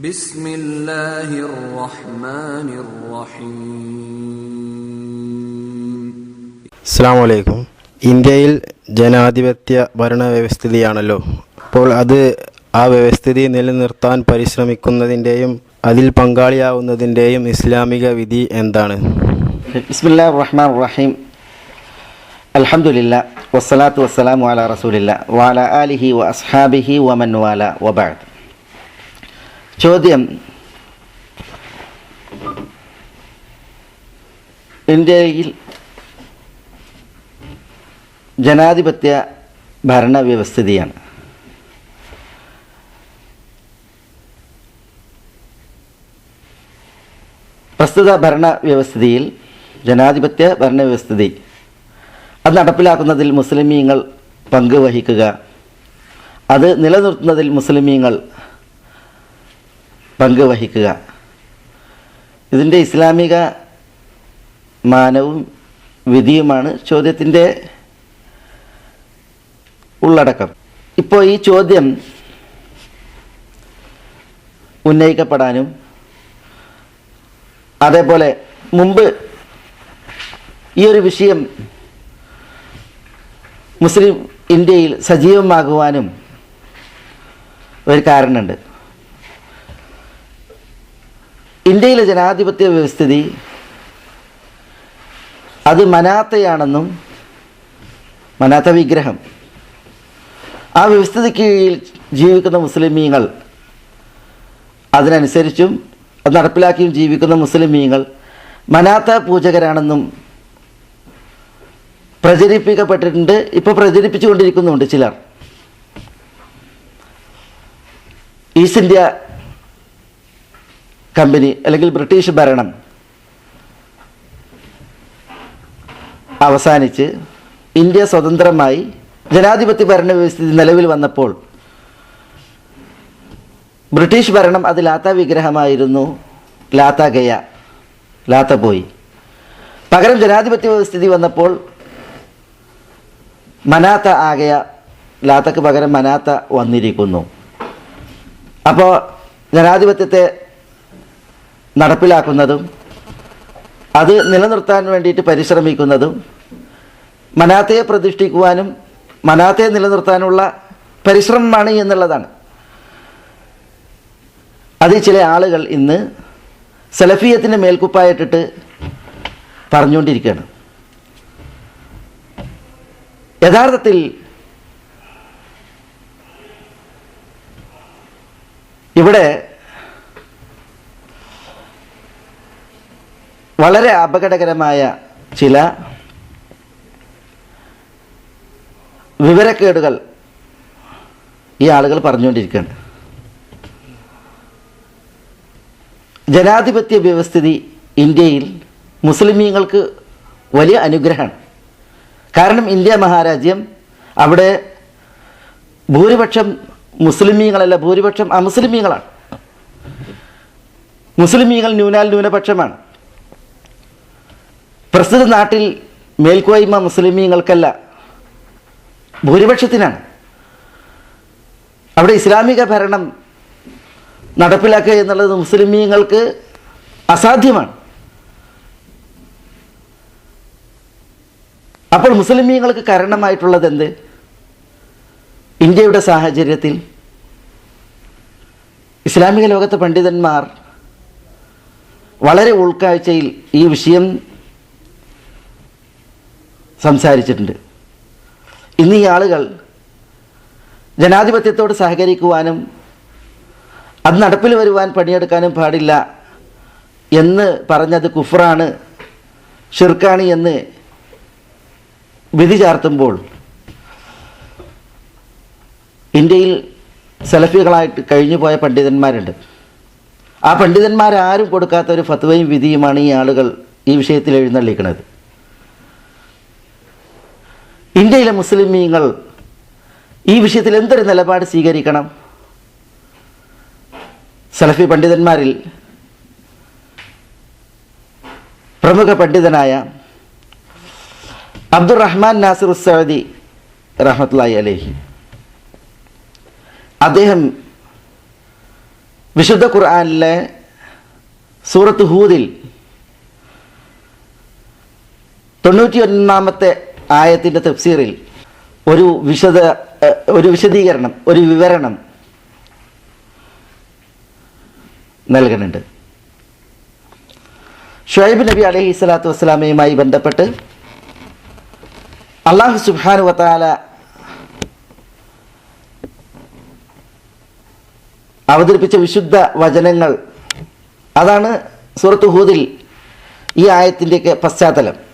بسم الله الرحمن الرحيم അസ്സാം വലൈക്കും ഇന്ത്യയിൽ ജനാധിപത്യ ഭരണവ്യവസ്ഥിതിയാണല്ലോ അപ്പോൾ അത് ആ വ്യവസ്ഥിതി നിലനിർത്താൻ പരിശ്രമിക്കുന്നതിൻ്റെയും അതിൽ പങ്കാളിയാവുന്നതിൻ്റെയും ഇസ്ലാമിക വിധി എന്താണ് بسم الله الرحمن الرحيم الحمد لله والصلاة والسلام على رسول الله وعلى آله وأصحابه ومن والاه وبعد ചോദ്യം. ഇന്ത്യയിൽ ജനാധിപത്യ ഭരണവ്യവസ്ഥിതിയാണ്. പ്രസ്തുത ഭരണവ്യവസ്ഥിതിയിൽ ജനാധിപത്യ ഭരണവ്യവസ്ഥിതി അത് നടപ്പിലാക്കുന്നതിൽ മുസ്ലിമീങ്ങൾ പങ്കുവഹിക്കുക അത് നിലനിർത്തുന്നതിൽ മുസ്ലിമീങ്ങൾ പങ്കുവഹിക്കുക. ഇതിന്റെ ഇസ്ലാമിക മാനവും വിധിയുമാണ് ചോദ്യത്തിന്റെ ഉള്ളടക്കം. ഇപ്പോൾ ഈ ചോദ്യം ഉന്നയിക്കപ്പെടാനും അതേപോലെ മുമ്പ് ഈ ഒരു വിഷയം മുസ്ലിം ഇന്ത്യയിൽ സജീവമാകുവാനും ഒരു കാരണമുണ്ട്. ഇന്ത്യയിലെ ജനാധിപത്യ വ്യവസ്ഥിതി അത് മനാത്തയാണെന്നും മനാത്ത വിഗ്രഹം. ആ വ്യവസ്ഥിതിക്ക് കീഴിൽ ജീവിക്കുന്ന മുസ്ലിമീങ്ങൾ അതിനനുസരിച്ചും അത് നടപ്പിലാക്കിയും ജീവിക്കുന്ന മുസ്ലിമീങ്ങൾ മനാത്ത പൂജകരാണെന്നും പ്രചരിപ്പിക്കപ്പെട്ടിട്ടുണ്ട് ഇപ്പോൾ പ്രചരിപ്പിച്ചുകൊണ്ടിരിക്കുന്നുണ്ട് ചിലർ. ഈസ്റ്റ് ഇന്ത്യ കമ്പനി അല്ലെങ്കിൽ ബ്രിട്ടീഷ് ഭരണം അവസാനിച്ച് ഇന്ത്യ സ്വതന്ത്രമായി ജനാധിപത്യ ഭരണ വ്യവസ്ഥിതി നിലവിൽ വന്നപ്പോൾ ബ്രിട്ടീഷ് ഭരണം അത് ലാത്ത വിഗ്രഹമായിരുന്നു. ലാത്ത ഗയ. ലാത്ത പോയി. പകരം ജനാധിപത്യ വ്യവസ്ഥിതി വന്നപ്പോൾ മനാത്ത ആകയ ലാത്തക്ക് പകരം മനാത്ത വന്നിരിക്കുന്നു. അപ്പോൾ ജനാധിപത്യത്തെ നടപ്പിലാക്കുന്നതും അത് നിലനിർത്താൻ വേണ്ടിയിട്ട് പരിശ്രമിക്കുന്നതും മനാത്തയെ പ്രതിഷ്ഠിക്കുവാനും മനാത്തയെ നിലനിർത്താനുള്ള പരിശ്രമമാണ് എന്നുള്ളതാണ്. അത് ചില ആളുകൾ ഇന്ന് സലഫിയത്തിന്റെ മേൽക്കുപ്പായിട്ടിട്ട് പറഞ്ഞുകൊണ്ടിരിക്കുകയാണ്. യഥാർത്ഥത്തിൽ ഇവിടെ വളരെ അപകടകരമായ ചില വിവരക്കേടുകൾ ഈ ആളുകൾ പറഞ്ഞുകൊണ്ടിരിക്കുകയാണ്. ജനാധിപത്യ വ്യവസ്ഥിതി ഇന്ത്യയിൽ മുസ്ലിമീങ്ങൾക്ക് വലിയ അനുഗ്രഹമാണ്. കാരണം ഇന്ത്യ മഹാരാജ്യം അവിടെ ഭൂരിപക്ഷം മുസ്ലിമീങ്ങളല്ല ഭൂരിപക്ഷം അമുസ്ലിമീങ്ങളാണ്. മുസ്ലിമീങ്ങൾ ന്യൂനാൽ ന്യൂനപക്ഷമാണ്. പ്രസ്തുത നാട്ടിൽ മേൽക്കോയ്മ മുസ്ലിമീങ്ങൾക്കല്ല ഭൂരിപക്ഷത്തിനാണ്. അവിടെ ഇസ്ലാമിക ഭരണം നടപ്പിലാക്കുക എന്നുള്ളത് മുസ്ലിമീങ്ങൾക്ക് അസാധ്യമാണ്. അപ്പോൾ മുസ്ലിമീങ്ങൾക്ക് കാരണമായിട്ടുള്ളത് എന്ത് ഇന്ത്യയുടെ സാഹചര്യത്തിൽ ഇസ്ലാമിക ലോകത്തെ പണ്ഡിതന്മാർ വളരെ ഉൾക്കാഴ്ചയിൽ ഈ വിഷയം സംസാരിച്ചിട്ടുണ്ട്. ഇന്ന് ഈ ആളുകൾ ജനാധിപത്യത്തോട് സഹകരിക്കുവാനും അത് നടപ്പിൽ വരുവാൻ പണിയെടുക്കാനും പാടില്ല എന്ന് പറഞ്ഞത് കുഫറാണ് ഷിർക്കാണ് എന്ന് വിധി ചാർത്തുമ്പോൾ ഇന്ത്യയിൽ സെലഫികളായിട്ട് കഴിഞ്ഞു പോയ പണ്ഡിതന്മാരുണ്ട്. ആ പണ്ഡിതന്മാരാരും കൊടുക്കാത്ത ഒരു ഫത്വയും വിധിയുമാണ് ഈ ആളുകൾ ഈ വിഷയത്തിൽ എഴുന്നള്ളിക്കുന്നത്. ഇന്ത്യയിലെ മുസ്ലിമീങ്ങൾ ഈ വിഷയത്തിൽ എന്തൊരു നിലപാട് സ്വീകരിക്കണം? സലഫി പണ്ഡിതന്മാരിൽ പ്രമുഖ പണ്ഡിതനായ അബ്ദുറഹ്മാൻ നാസിർ സൗദി റഹ്മത്തുള്ളാഹി അലേഹി. അദ്ദേഹം വിശുദ്ധ ഖുർആാനിലെ സൂറത്ത് ഹൂദിൽ തൊണ്ണൂറ്റി ഒന്നാമത്തെ ആയത്തിന്റെ തഫ്സീറിൽ ഒരു വിശദ ഒരു വിശദീകരണം ഒരു വിവരണം നൽകുന്നുണ്ട്. ഷുഹൈബ് നബി അലഹി സ്വലാത്തു വസ്സലാമയുമായി ബന്ധപ്പെട്ട് അള്ളാഹു സുബാനു വത്താല അവതരിപ്പിച്ച വിശുദ്ധ വചനങ്ങൾ. അതാണ് സുഹൃത്തുഹൂദിൽ ഹൂദിൽ ഈ ആയത്തിന്റെയൊക്കെ പശ്ചാത്തലം.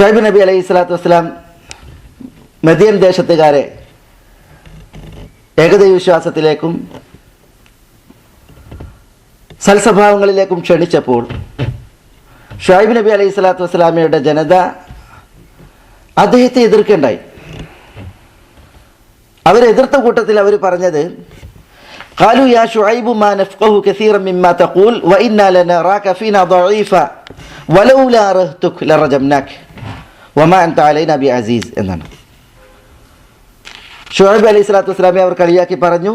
ഷുഹൈബ് നബി അലൈഹി സ്വലാത്തു വസ്സലാം മദിയൻ ദേശത്തുകാരെ ഏകദൈവ വിശ്വാസത്തിലേക്കും സൽസ്വഭാവങ്ങളിലേക്കും ക്ഷണിച്ചപ്പോൾ ഷുഹൈബ് നബി അലൈഹി സ്വലാത്തു വസ്സലാമയുടെ ജനത അദ്ദേഹത്തെ എതിർക്കേണ്ടായി അവരെതിർത്ത കൂട്ടത്തിൽ അവർ പറഞ്ഞത് قالوا يا شعيب ما نفقه كثيرا مما تقول وإنا لنراك فينا ضعيفا ولولا رهتك لرجمناك വമ അൻ താലൈ നബി അസീസ് എന്നാണ്. ഷുഹൈബ് അലൈഹി സ്വലാത്തു വസ്സലാമെ അവർ കളിയാക്കി പറഞ്ഞു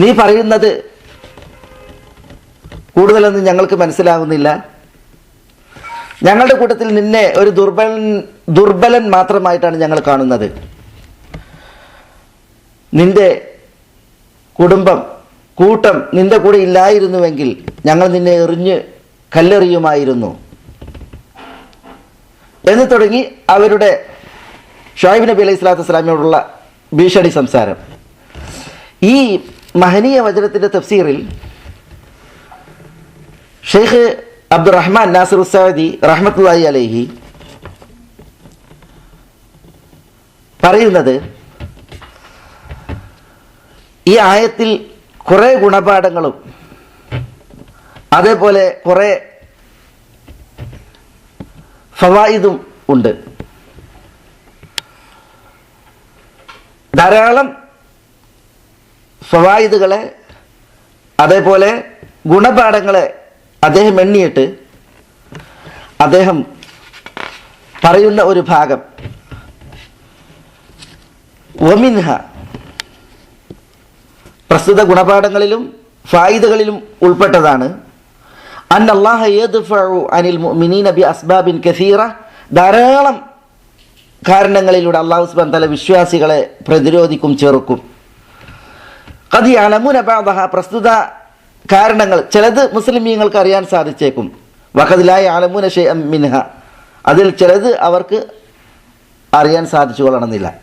നീ പറയുന്നത് കൂടുതലൊന്നും ഞങ്ങൾക്ക് മനസ്സിലാകുന്നില്ല ഞങ്ങളുടെ കൂട്ടത്തിൽ നിന്നെ ഒരു ദുർബലൻ ദുർബലൻ മാത്രമായിട്ടാണ് ഞങ്ങൾ കാണുന്നത്. നിന്റെ കുടുംബം കൂട്ടം നിന്റെ കൂടെ ഇല്ലായിരുന്നുവെങ്കിൽ ഞങ്ങൾ നിന്നെ എറിഞ്ഞ് കല്ലെറിയുമായിരുന്നു. എന്ന് തുടങ്ങി അവരുടെ ഷാഹിബ് നബി അലൈഹി സ്വലാത്തു വസ്സലാമിയോടുള്ള ഭീഷണി സംസാരം. ഈ മഹനീയ വചനത്തിന്റെ തഫ്സീറിൽ ഷെയ്ഖ് അബ്ദുറഹ്മാൻ നാസിർ ഉസ്സാദി റഹ്മത്തുല്ലാഹി അലൈഹി പറയുന്നത് ഈ ആയത്തിൽ കുറേ ഗുണപാഠങ്ങളും അതേപോലെ കുറേ ഫവായിദും ഉണ്ട്. ധാരാളം ഫവായിദുകളെ അതേപോലെ ഗുണപാഠങ്ങളെ അദ്ദേഹം എണ്ണിയിട്ട് അദ്ദേഹം പറയുന്ന ഒരു ഭാഗം. ഒമിൻഹ പ്രസ്തുത ഗുണപാഠങ്ങളിലും ഫായിദകളിലും ഉൾപ്പെട്ടതാണ്. അള്ളാഹ ധാരാളം കാരണങ്ങളിലൂടെ അള്ളാഹു സുബ്ഹാനഹു തല വിശ്വാസികളെ പ്രതിരോധിക്കും ചെറുക്കും. കതി അലമുന ബാദഹ പ്രസ്തുത കാരണങ്ങൾ ചിലത് മുസ്ലിമീങ്ങൾക്ക് അറിയാൻ സാധിച്ചേക്കും. വഖദിലായ അലമുന ഷെ മിൻഹ. അതിൽ ചിലത് അവർക്ക് അറിയാൻ സാധിച്ചു കൊള്ളണമെന്നില്ല.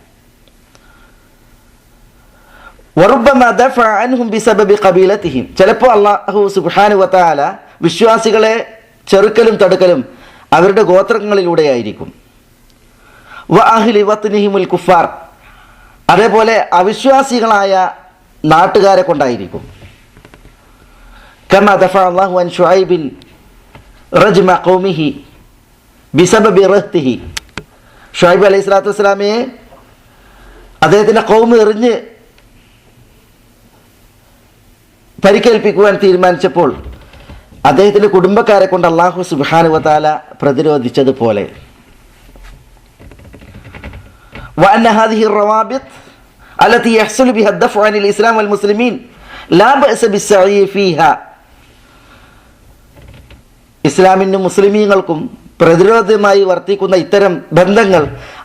ചിലപ്പോൾ അല്ലാഹു സുബ്ഹാനഹു വതആല വിശ്വാസികളെ ചെറുക്കലും തടുക്കലും അവരുടെ ഗോത്രങ്ങളിലൂടെയായിരിക്കും. വ അഹ്ലി വത്നിഹിമുൽ കുഫാർ. അതേപോലെ അവിശ്വാസികളായ നാട്ടുകാരെ കൊണ്ടായിരിക്കും. കമ ദഫ അല്ലാഹു അൻ ശുഐബിൻ റജ്മ ഖൗമിഹി ബിസബബി റഹ്തിഹി. ഷുഹൈബ് അലൈഹി സ്വലാത്തു വസ്സലാമയെ അദ്ദേഹത്തിന്റെ കൗമ് എറിഞ്ഞ് പരിക്കേൽപ്പിക്കുവാൻ തീരുമാനിച്ചപ്പോൾ അദ്ദേഹത്തിൻ്റെ കുടുംബക്കാരെ കൊണ്ട് അള്ളാഹു സുബാനുവതാല പ്രതിരോധിച്ചതുപോലെ وأن هذه الروابط التي يحصل بها الدفع عن الإسلام والمسلمين لا بأس بالسعي فيها ഇസ്ലാമിനും മുസ്ലിമീങ്ങൾക്കും പ്രതിരോധമായി വർത്തിക്കുന്ന ഇത്തരം ബന്ധങ്ങൾ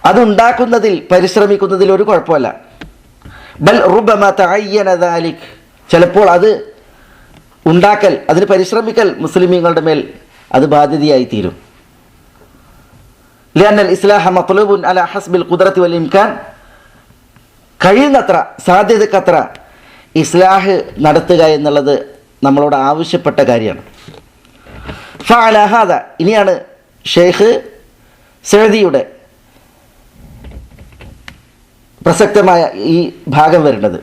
അതുണ്ടാക്കുന്നതിൽ പരിശ്രമിക്കുന്നതിൽ ഒരു കുഴപ്പമല്ല ബൽ റുബമ തഅയ്യന ദാലിക് ചിലപ്പോൾ അത് ഉണ്ടാക്കൽ അതിന് പരിശ്രമിക്കൽ മുസ്ലിമീങ്ങളുടെ മേൽ അത് ബാധ്യതയായി തീരും. ലിയാനൽ ഇസ്ലാഹ മത്ലൂബുൻ അല ഹസ്ബിൽ കുദറത്തി വൽ ഇംകാൻ. കഴിയുന്നത്ര സാധ്യതക്കത്ര ഇസ്ലാഹ് നടത്തുക എന്നുള്ളത് നമ്മളോട് ആവശ്യപ്പെട്ട കാര്യമാണ്. ഫഅലഹാദ ഇനിയാണ് ഷെയ്ഖ് സെഴുതിയുടെ പ്രസക്തമായ ഈ ഭാഗം വരുന്നത്.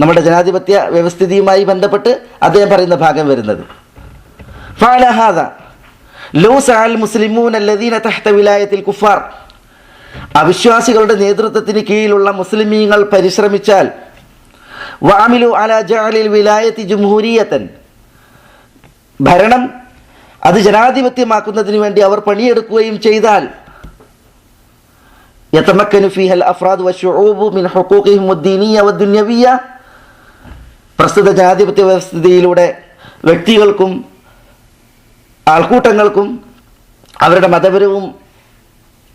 നമ്മുടെ ജനാധിപത്യ വ്യവസ്ഥിതിയുമായി ബന്ധപ്പെട്ട് അദ്ദേഹം പറയുന്ന ഭാഗം വരുന്നത്. ഫാലഹാദ ലോ സാൽ മുസ്ലിമൂൻ അല്ലദീന തഹ്ത വിലായത്തിൽ കുഫാർ. അവിശ്വാസികളുടെ നേതൃത്വത്തിന് കീഴിലുള്ള മുസ്ലിമീങ്ങൾ പരിശ്രമിച്ചാൽ വാമിലു അല ജാലിൽ വിലായത്തി ജുംഹൂരിയത്തൻ. ഭരണം അത് ജനാധിപത്യമാക്കുന്നതിന് വേണ്ടി അവർ പണിയെടുക്കുകയും ചെയ്താൽ യതമക്കനു ഫീഹൽ അഫ്രാദ് വഷൂബു മിൻ ഹുക്കൂഖിഹിം ദീനിയ വദുന്യവിയ പ്രസ്തുത ജനാധിപത്യ വ്യവസ്ഥിതിയിലൂടെ വ്യക്തികൾക്കും ആൾക്കൂട്ടങ്ങൾക്കും അവരുടെ മതപരവും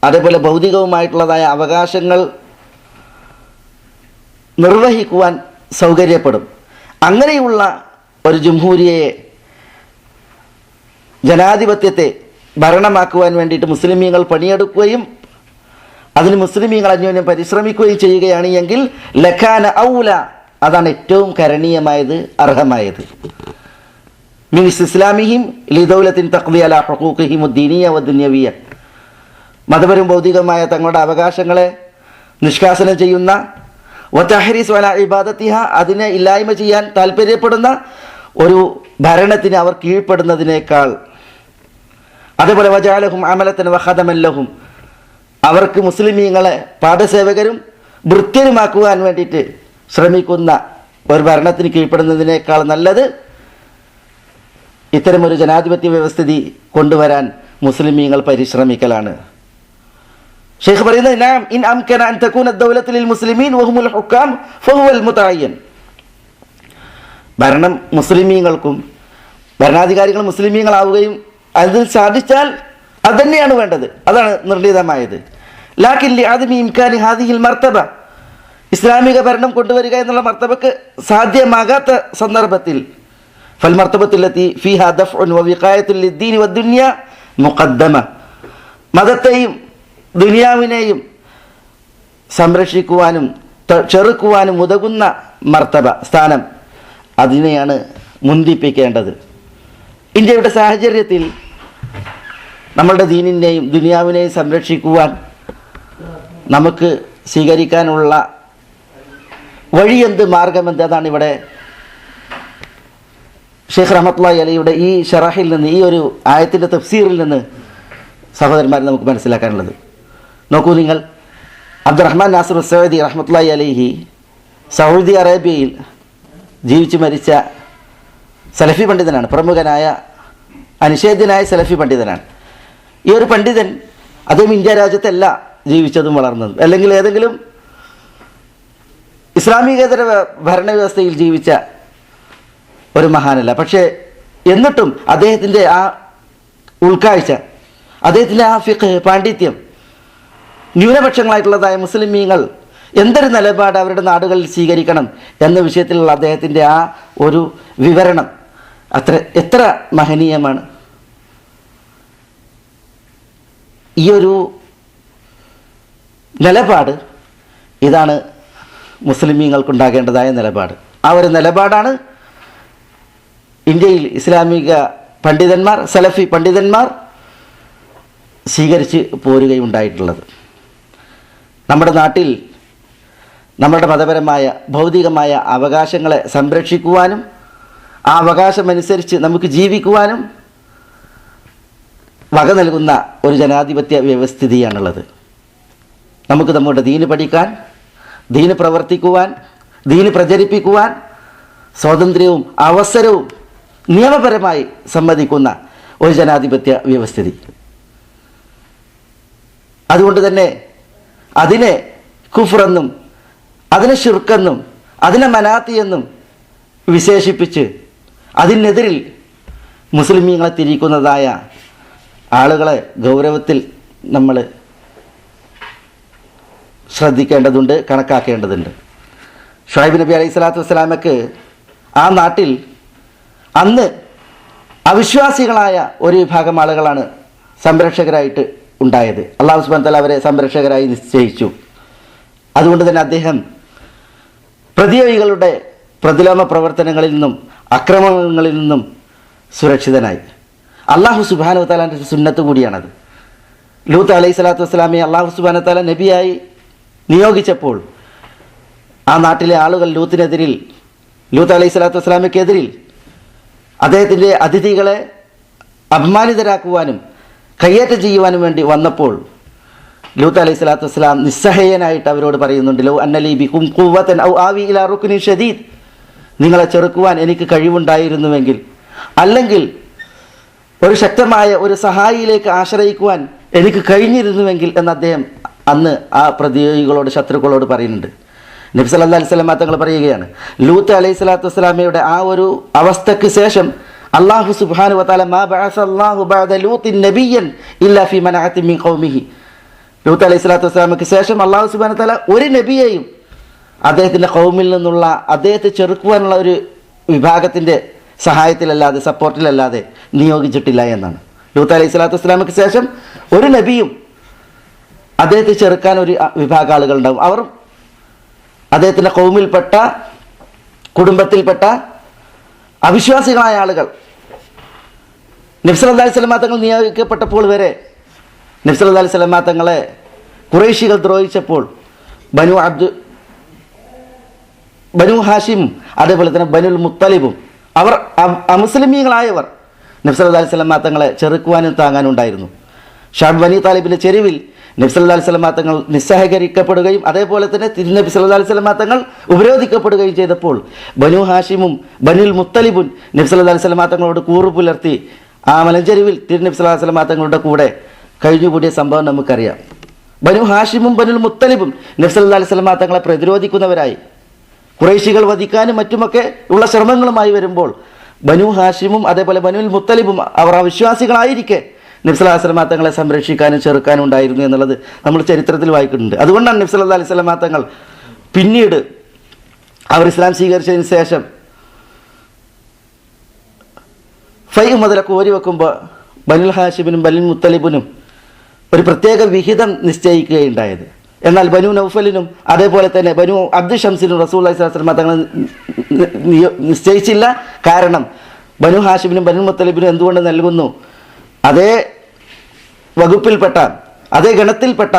അതേപോലെ ഭൗതികവുമായിട്ടുള്ളതായ അവകാശങ്ങൾ നിർവഹിക്കുവാൻ സൗകര്യപ്പെടും. അങ്ങനെയുള്ള ഒരു ജംഹൂരിയയെ ജനാധിപത്യത്തെ ഭരണമാക്കുവാൻ വേണ്ടിയിട്ട് മുസ്ലിമീങ്ങൾ പണിയെടുക്കുകയും അതിന് മുസ്ലിമീങ്ങൾ അന്യോന്യം പരിശ്രമിക്കുകയും ചെയ്യുകയാണ് എങ്കിൽ ലഖാന ഔല അതാണ് ഏറ്റവും കരണീയമായത് അർഹമായത്. മീൻസ് ഇസ്ലാമിഹിം ലിദൗലത്തിൻ തക്വിയല ഹുഖൂഖിഹിം ഉദ്ദീനിയ വദുന്യവിയ മതപരവും ഭൗതികമായ തങ്ങളുടെ അവകാശങ്ങളെ നിഷ്കാസനം ചെയ്യുന്ന വത്തഹരീസ് വല ഇബാദത്തിഹ അതിനെ ഇല്ലായ്മ ചെയ്യാൻ താല്പര്യപ്പെടുന്ന ഒരു ഭരണത്തിന് അവർ കീഴ്പ്പെടുന്നതിനേക്കാൾ അതേപോലെ വജാലഹും അമലത്തിന് വഹദമല്ലഹും അവർക്ക് മുസ്ലിമീങ്ങളെ പാഠസേവകരും ഭൃത്യരുമാക്കുവാൻ വേണ്ടിയിട്ട് ശ്രമിക്കുന്ന ഒരു ഭരണത്തിന് കീഴ്പ്പെടുന്നതിനേക്കാൾ നല്ലത് ഇത്തരമൊരു ജനാധിപത്യ വ്യവസ്ഥിതി കൊണ്ടുവരാൻ മുസ്ലിമീങ്ങൾ പരിശ്രമിക്കലാണ്. ഷെയ്ഖ് പറയുന്നത് നാം ഇൻ അംകന അൻ തകൂന മുസ്ലിമീൻ ഹുക്കാം ഭരണം മുസ്ലിമീങ്ങൾക്കും ഭരണാധികാരികൾ മുസ്ലിമീങ്ങളാവുകയും അതിൽ സാധിച്ചാൽ അത് തന്നെയാണ് വേണ്ടത്. അതാണ് നിർണീതമായത്. ലാക്കില്ലി ആദ്യമി ഇംകാനി ഹാദിഹിൽ മർത്തബ. ഇസ്ലാമിക ഭരണം കൊണ്ടുവരിക എന്നുള്ള മർത്തബക്ക് സാധ്യമാകാത്ത സന്ദർഭത്തിൽ ഫൽ മർത്തബത്തിലെത്തി ഫിഹ ദഫ്ഉൻ വ വിഖായത്തുൽ ലിദ്ദീനി മുഖദ്ദമ. മതത്തെയും ദുനിയാവിനെയും സംരക്ഷിക്കുവാനും ചെറുക്കുവാനും ഉതകുന്ന മർത്തബ സ്ഥാനം അതിനെയാണ് മുന്തിപ്പിക്കേണ്ടത്. ഇന്ത്യയുടെ സാഹചര്യത്തിൽ നമ്മളുടെ ദീനിനെയും ദുനിയാവിനെയും സംരക്ഷിക്കുവാൻ നമുക്ക് സ്വീകരിക്കാനുള്ള വഴിയെന്ത് മാർഗമെന്ത്? അതാണ് ഇവിടെ ഷെയ്ഖ് റഹമത്തുള്ളി അലിയുടെ ഈ ഷറാഹിൽ നിന്ന് ഈ ഒരു ആയത്തിന്റെ തഫ്സീറിൽ നിന്ന് സഹോദരന്മാർ നമുക്ക് മനസ്സിലാക്കാനുള്ളത്. നോക്കൂ നിങ്ങൾ അബ്ദുറഹ്മാൻ നാസിർ സൈദി റഹ്മത്തുള്ളി അലിഹി സൗദി അറേബ്യയിൽ ജീവിച്ചു മരിച്ച സലഫി പണ്ഡിതനാണ്. പ്രമുഖനായ അനിഷേധ്യനായ സലഫി പണ്ഡിതനാണ്. ഈ ഒരു പണ്ഡിതൻ അതും ഇന്ത്യ രാജ്യത്തല്ല ജീവിച്ചതും വളർന്നതും. അല്ലെങ്കിൽ ഏതെങ്കിലും ഇസ്ലാമികേതര ഭരണവ്യവസ്ഥയിൽ ജീവിച്ച ഒരു മഹാനല്ല. പക്ഷേ എന്നിട്ടും അദ്ദേഹത്തിന്റെ ആ ഉൾക്കാഴ്ച അദ്ദേഹത്തിന്റെ ആ ഫിഖ് പാണ്ഡിത്യം ന്യൂനപക്ഷങ്ങളായിട്ടുള്ളതായ മുസ്ലിമീങ്ങൾ എന്തൊരു നിലപാട് അവരുടെ നാടുകളിൽ സ്വീകരിക്കണം എന്ന വിഷയത്തിലുള്ള അദ്ദേഹത്തിന്റെ ആ ഒരു വിവരണം അത്ര എത്ര മഹനീയമാണ്. ഈ ഒരു നിലപാട് ഇതാണ് മുസ്ലിമീങ്ങൾക്കുണ്ടാകേണ്ടതായ നിലപാട്. ആ ഒരു നിലപാടാണ് ഇന്ത്യയിൽ ഇസ്ലാമിക പണ്ഡിതന്മാർ സലഫി പണ്ഡിതന്മാർ സ്വീകരിച്ച് പോരുകയുണ്ടായിട്ടുള്ളത്. നമ്മുടെ നാട്ടിൽ നമ്മുടെ മതപരമായ ഭൗതികമായ അവകാശങ്ങളെ സംരക്ഷിക്കുവാനും ആ അവകാശമനുസരിച്ച് നമുക്ക് ജീവിക്കുവാനും വക നൽകുന്ന ഒരു ജനാധിപത്യ വ്യവസ്ഥിതിയാണുള്ളത്. നമുക്ക് നമ്മുടെ ദീന് പഠിക്കാൻ ദീന് പ്രവർത്തിക്കുവാൻ ദീന് പ്രചരിപ്പിക്കുവാൻ സ്വാതന്ത്ര്യവും അവസരവും നിയമപരമായി സമ്മതിക്കുന്ന ഒരു ജനാധിപത്യ വ്യവസ്ഥിതി. അതുകൊണ്ട് തന്നെ അതിനെ കുഫറെന്നും അതിനെ ഷിർക്കെന്നും അതിനെ മനാത്തി എന്നും വിശേഷിപ്പിച്ച് അതിനെതിരിൽ മുസ്ലിമീങ്ങളെ തിരിക്കുന്നതായ ആളുകളെ ഗൗരവത്തിൽ നമ്മൾ ശ്രദ്ധിക്കേണ്ടതുണ്ട് കണക്കാക്കേണ്ടതുണ്ട്. ഷുഹൈബ് നബി അലൈഹി സ്വലാത്തു വസ്സലാമക്ക് ആ നാട്ടിൽ അന്ന് അവിശ്വാസികളായ ഒരു വിഭാഗം ആളുകളാണ് സംരക്ഷകരായിട്ട് ഉണ്ടായത്. അള്ളാഹു സുബാൻ തല അവരെ സംരക്ഷകരായി നിശ്ചയിച്ചു. അതുകൊണ്ട് തന്നെ അദ്ദേഹം പ്രതിയോഗികളുടെ പ്രതിലോമ പ്രവർത്തനങ്ങളിൽ നിന്നും അക്രമങ്ങളിൽ നിന്നും സുരക്ഷിതനായി. അള്ളാഹു സുബാനു താലാന്റെ സുന്നത്ത് കൂടിയാണത്. ലൂത്ത് അലൈഹി സ്വലാത്തു വസ്സലാമെ അള്ളാഹു സുബാന താല നബിയായി നിയോഗിച്ചപ്പോൾ ആ നാട്ടിലെ ആളുകൾ ലൂത്തിനെതിരിൽ ലൂത്ത് അലൈഹി സ്വലാത്തു വസ്സലാമയ്ക്കെതിരിൽ അദ്ദേഹത്തിന്റെ അതിഥികളെ അപമാനിതരാക്കുവാനും കയ്യേറ്റം ചെയ്യുവാനും വേണ്ടി വന്നപ്പോൾ ലൂത്ത് അലൈഹി സ്വലാത്തു വസ്സലാം നിസ്സഹയനായിട്ട് അവരോട് പറയുന്നുണ്ട് ലോ അന്നലി ബിക്കും കൂവത്തൻ ഔ ആവി ഇലാ റുക്നിൻ ഷദീദ്. നിങ്ങളെ ചെറുക്കുവാൻ എനിക്ക് കഴിവുണ്ടായിരുന്നുവെങ്കിൽ അല്ലെങ്കിൽ ഒരു ശക്തമായ ഒരു സഹായിയിലേക്ക് ആശ്രയിക്കുവാൻ എനിക്ക് കഴിഞ്ഞിരുന്നുവെങ്കിൽ എന്ന് അദ്ദേഹം അന്ന് ആ പ്രതിയോഗികളോട് ശത്രുക്കളോട് പറയുന്നുണ്ട്. നബി സല്ലല്ലാഹു അലൈഹി വസല്ലം തങ്ങൾ പറയുകയാണ് ലൂത്ത് അലൈഹി സ്വലാത്തു വസ്സലാമയുടെ ആ ഒരു അവസ്ഥയ്ക്ക് ശേഷം അള്ളാഹു സുബാനു വതആല മാ ബഅസ അല്ലാഹു ബഅദ ലൂത്തിൻ നബിയ്യൻ ഇല്ലാ ഫീ മനഅത്തിൻ മിൻ ഖൗമിഹി. ലൂത്ത് അലൈഹി സ്വലാത്തു വസ്സലാമയ്ക്ക് ശേഷം അള്ളാഹു സുബ്ഹാനഹു വതആല ഒരു നബിയെയും അദ്ദേഹത്തിന്റെ കൗമിൽ നിന്നുള്ള അദ്ദേഹത്തെ ചെറുക്കുവാനുള്ള ഒരു വിഭാഗത്തിന്റെ സഹായത്തിലല്ലാതെ സപ്പോർട്ടിലല്ലാതെ നിയോഗിച്ചിട്ടില്ല എന്നാണ്. ലൂത്ത് അലൈഹി സ്വലാത്തു വസ്സലാമയ്ക്ക് ശേഷം ഒരു നബിയും അദ്ദേഹത്തെ ചെറുക്കാൻ ഒരു വിഭാഗം ആളുകൾ ഉണ്ടാവും അവർ അദ്ദേഹത്തിന്റെ കൗമിൽപ്പെട്ട കുടുംബത്തിൽപ്പെട്ട അവിശ്വാസികളായ ആളുകൾ. നബ്സലി സ്വലമാ തങ്ങൾ നിയോഗിക്കപ്പെട്ടപ്പോൾ വരെ നിഫ്സല അല്ലാഹി സ്വലമാ തങ്ങളെ കുറേശികൾ ദ്രോഹിച്ചപ്പോൾ ബനു അബ്ദു ബനു ഹാഷിമും അതേപോലെ തന്നെ ബനുൽ മുത്തലിബും അവർ അമുസ്ലിമീങ്ങളായവർ നിഫ്സല അല്ലാഹി സ്വലമാ തങ്ങളെ ചെറുക്കുവാനും താങ്ങാനും ഉണ്ടായിരുന്നു ഷാബ് ബനി താലിബിന്റെ ചെരുവിൽ നബ്സല്ലാ അലൈഹി സ്വലമാ തങ്ങൾ നിസ്സഹകരിക്കപ്പെടുകയും അതേപോലെ തന്നെ തിരുനബി സല്ലാ അലൈഹി സ്വലമാ തങ്ങൾ ഉപരോധിക്കപ്പെടുകയും ചെയ്തപ്പോൾ ബനു ഹാഷിമും ബനുൽ മുത്തലിബുൻ നബ്സല്ലാ അലൈഹി സ്വലമാ തങ്ങളോട് കൂറു പുലർത്തി ആ മലഞ്ചെരുവിൽ തിരുനബി സല്ലാ അലൈഹി സ്വലമാ തങ്ങളുടെ കൂടെ കഴിഞ്ഞുകൂടിയ സംഭവം നമുക്കറിയാം. ബനു ഹാഷിമും ബനുൽ മുത്തലിബും നബ്സല്ലാ അലൈഹി സ്വലമാ തങ്ങളെ പ്രതിരോധിക്കുന്നവരായി. കുറേശികൾ വധിക്കാനും മറ്റുമൊക്കെ ഉള്ള ശ്രമങ്ങളുമായി വരുമ്പോൾ ബനു ഹാഷിമും അതേപോലെ ബനുൽ മുത്തലിബും അവർ അവിശ്വാസികളായിരിക്കെ നബ്സലാസ്ലമാ തങ്ങളെ സംരക്ഷിക്കാനും ചെറുക്കാനും ഉണ്ടായിരുന്നു എന്നുള്ളത് നമ്മൾ ചരിത്രത്തിൽ വായിക്കുന്നുണ്ട്. അതുകൊണ്ടാണ് നബ്സല്ലാ അലൈഹി സ്വലമാ തങ്ങൾ പിന്നീട് അവർ ഇസ്ലാം സ്വീകരിച്ചതിന് ശേഷം ഫൈ മുതലൊക്കെ ഓരി വെക്കുമ്പോൾ ബനുൽ ഹാഷിബിനും ബനുൽ മുത്തലിബിനും ഒരു പ്രത്യേക വിഹിതം നിശ്ചയിക്കുകയുണ്ടായത്. എന്നാൽ ബനു നൗഫലിനും അതേപോലെ തന്നെ ബനു അബ്ദു ഷംസിനും റസൂൽ അലൈഹിസ്ലാം തങ്ങൾ നിശ്ചയിച്ചില്ല. കാരണം ബനു ഹാഷിബിനും ബനു മുത്തലിബിനും എന്തുകൊണ്ട് നൽകുന്നു? അതേ വകുപ്പിൽപ്പെട്ട അതേ ഗണത്തിൽപ്പെട്ട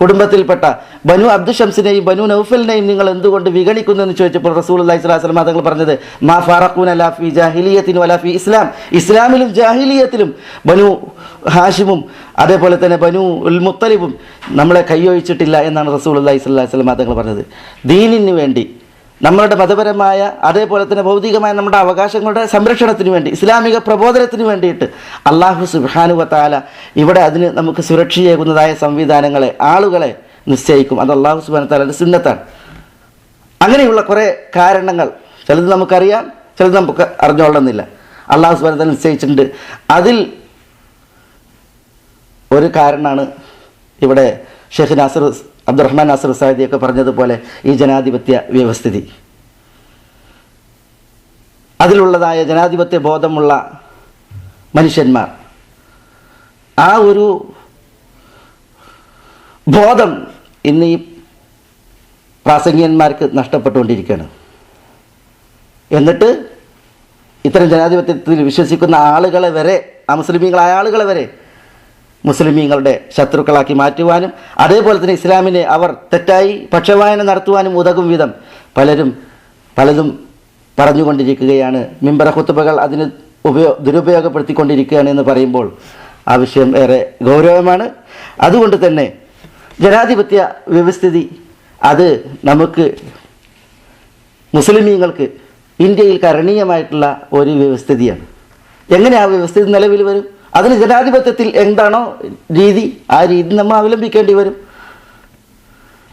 കുടുംബത്തിൽപ്പെട്ട ബനു അബ്ദു ഷംസിനെയും ബനു നൗഫലിനെയും നിങ്ങൾ എന്തുകൊണ്ട് വിഗണിക്കുന്നു എന്ന് ചോദിച്ചപ്പോൾ റസൂൽ അള്ളഹി സ്വലാസ്ലം തങ്ങൾ പറഞ്ഞത് മാ ഫാറഖൂൻ അലാ ഫി ജാഹിലിയത്തിനും അലാ ഫി ഇസ്ലാം. ഇസ്ലാമിലും ജാഹിലിയത്തിലും ബനു ഹാഷിമും അതേപോലെ തന്നെ ബനു ഉൽ മുത്തലിബും നമ്മളെ കൈയൊഴിച്ചിട്ടില്ല എന്നാണ് റസൂൽ അള്ളഹി സ്വല്ലാഹി സ്വലം തങ്ങൾ പറഞ്ഞത്. ദീനിന് വേണ്ടി നമ്മളുടെ മതപരമായ അതേപോലെ തന്നെ ഭൗതികമായ നമ്മുടെ അവകാശങ്ങളുടെ സംരക്ഷണത്തിന് വേണ്ടി ഇസ്ലാമിക പ്രബോധനത്തിന് വേണ്ടിയിട്ട് അള്ളാഹു സുബാനുവത്താല ഇവിടെ അതിന് നമുക്ക് സുരക്ഷയേകുന്നതായ സംവിധാനങ്ങളെ ആളുകളെ നിശ്ചയിക്കും. അത് അള്ളാഹു സുബാന താലയുടെ സുന്നത്താണ്. അങ്ങനെയുള്ള കുറേ കാരണങ്ങൾ ചിലത് നമുക്കറിയാം ചിലത് നമുക്ക് അറിഞ്ഞോളുന്നില്ല അള്ളാഹു സുബാന താല നിശ്ചയിച്ചിട്ടുണ്ട്. അതിൽ ഒരു കാരണമാണ് ഇവിടെ ഷെയ്ഖ് നാസർ അബ്ദുറഹ്മാൻ നാസർ സാഹിദിയൊക്കെ പറഞ്ഞതുപോലെ ഈ ജനാധിപത്യ വ്യവസ്ഥിതി. അതിലുള്ളതായ ജനാധിപത്യ ബോധമുള്ള മനുഷ്യന്മാർ. ആ ഒരു ബോധം ഇന്ന് ഈ പ്രാസംഗികന്മാർക്ക് നഷ്ടപ്പെട്ടുകൊണ്ടിരിക്കുകയാണ്. എന്നിട്ട് ഇത്തരം ജനാധിപത്യത്തിൽ വിശ്വസിക്കുന്ന ആളുകളെ വരെ ആ മുസ്ലിമീങ്ങളായ ആളുകളെ വരെ മുസ്ലിമീങ്ങളുടെ ശത്രുക്കളാക്കി മാറ്റുവാനും അതേപോലെ തന്നെ ഇസ്ലാമിനെ അവർ തെറ്റായി പക്ഷവായന നടത്തുവാനും ഉതകും വിധം പലരും പലതും പറഞ്ഞുകൊണ്ടിരിക്കുകയാണ്. മിമ്പറ കുത്തുബകൾ അതിന് ഉപയോ ദുരുപയോഗപ്പെടുത്തിക്കൊണ്ടിരിക്കുകയാണ് എന്ന് പറയുമ്പോൾ ആ വിഷയം ഏറെ ഗൗരവമാണ്. അതുകൊണ്ട് തന്നെ ജനാധിപത്യ വ്യവസ്ഥിതി അത് നമുക്ക് മുസ്ലിമീങ്ങൾക്ക് ഇന്ത്യയിൽ കരണീയമായിട്ടുള്ള ഒരു വ്യവസ്ഥിതിയാണ്. എങ്ങനെ ആ വ്യവസ്ഥിതി നിലവിൽ വരും? അതിന് ജനാധിപത്യത്തിൽ എന്താണോ രീതി ആ രീതി നമ്മൾ അവലംബിക്കേണ്ടി വരും.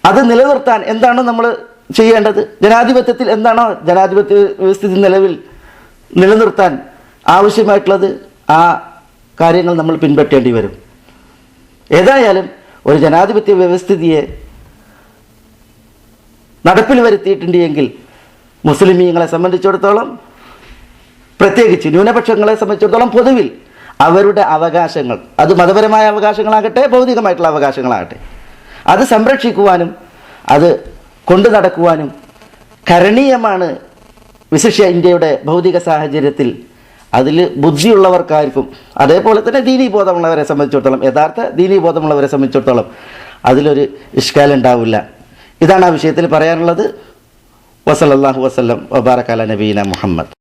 അത് നിലനിർത്താൻ എന്താണോ നമ്മൾ ചെയ്യേണ്ടത്? ജനാധിപത്യത്തിൽ എന്താണോ ജനാധിപത്യ വ്യവസ്ഥിതി നിലവിൽ നിലനിർത്താൻ ആവശ്യമായിട്ടുള്ളത് ആ കാര്യങ്ങൾ നമ്മൾ പിൻപറ്റേണ്ടി വരും. ഏതായാലും ഒരു ജനാധിപത്യ വ്യവസ്ഥിതിയെ നടപ്പിൽ വരുത്തിയിട്ടുണ്ട് എങ്കിൽ മുസ്ലിമീങ്ങളെ സംബന്ധിച്ചിടത്തോളം പ്രത്യേകിച്ച് ന്യൂനപക്ഷങ്ങളെ സംബന്ധിച്ചിടത്തോളം പൊതുവിൽ അവരുടെ അവകാശങ്ങൾ. അത് മതപരമായ അവകാശങ്ങളാകട്ടെ ഭൗതികമായിട്ടുള്ള അവകാശങ്ങളാകട്ടെ. അത് സംരക്ഷിക്കുവാനും അത് കൊണ്ടു നടക്കുവാനും കരണീയമാണ് വിശിഷ്യ ഇന്ത്യയുടെ ഭൗതിക സാഹചര്യത്തിൽ. അതിൽ ബുദ്ധിയുള്ളവർക്കായിരിക്കും. അതേപോലെ തന്നെ ദീനീ ബോധമുള്ളവരെ സംബന്ധിച്ചിടത്തോളം യഥാർത്ഥ ദീനീ ബോധമുള്ളവരെ സംബന്ധിച്ചിടത്തോളം അതിലൊരു ഇഷ്കാലുണ്ടാവില്ല ഇതാണ് ആ വിഷയത്തിൽ പറയാനുള്ളത്. വസലല്ലാഹു വസ്ലം വബാറക്കാല നബീന മുഹമ്മദ്.